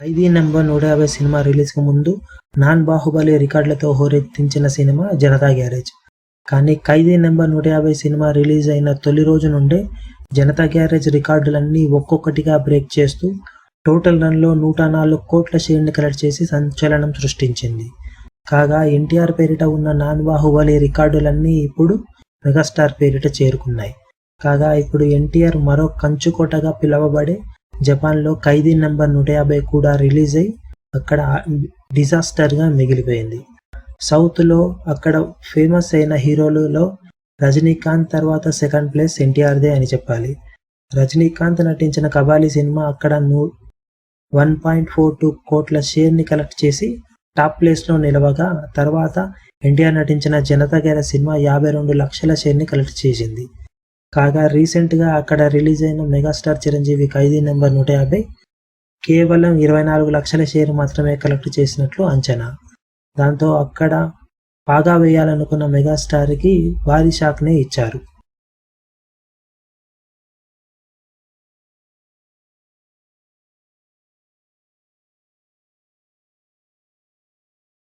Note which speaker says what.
Speaker 1: ఖైదీ number నూట యాభై cinema రిలీజ్కు ముందు నాన్ బాహుబలి రికార్డులతో హోరెత్తించిన సినిమా జనతా గ్యారేజ్. కానీ ఖైదీ నెంబర్ నూట యాభై సినిమా రిలీజ్ అయిన తొలి రోజు నుండే జనతా గ్యారేజ్ రికార్డులన్నీ ఒక్కొక్కటిగా బ్రేక్ చేస్తూ టోటల్ రన్లో నూట నాలుగు కోట్ల షేర్ని కలెక్ట్ చేసి సంచలనం సృష్టించింది. కాగా ఎన్టీఆర్ పేరిట ఉన్న నాన్ బాహుబలి రికార్డులన్నీ ఇప్పుడు మెగాస్టార్ పేరిట చేరుకున్నాయి. కాగా ఇప్పుడు ఎన్టీఆర్ మరో కంచుకోటగా పిలువబడే జపాన్లో ఖైదీ నెంబర్ నూట యాభై కూడా రిలీజ్ అయి అక్కడ డిజాస్టర్గా మిగిలిపోయింది. సౌత్లో అక్కడ ఫేమస్ అయిన హీరోలలో రజనీకాంత్ తర్వాత సెకండ్ ప్లేస్ ఎన్టీఆర్దే అని చెప్పాలి. రజనీకాంత్ నటించిన కబాలి సినిమా అక్కడ నూ వన్ పాయింట్ ఫోర్ టూ కోట్ల షేర్ని కలెక్ట్ చేసి టాప్ ప్లేస్లో నిలవగా తర్వాత ఎన్టీఆర్ నటించిన జనతా గ్యార సినిమా యాభై రెండు లక్షల షేర్ని కలెక్ట్ చేసింది. కాగా రీసెంట్గా అక్కడ రిలీజ్ అయిన మెగాస్టార్ చిరంజీవి ఖైదీ నెంబర్ నూట యాభై కేవలం ఇరవై నాలుగు లక్షల షేర్ మాత్రమే కలెక్ట్ చేసినట్లు అంచనా. దాంతో అక్కడ బాగా వేయాలనుకున్న మెగాస్టార్కి భారీ షాక్నే ఇచ్చారు.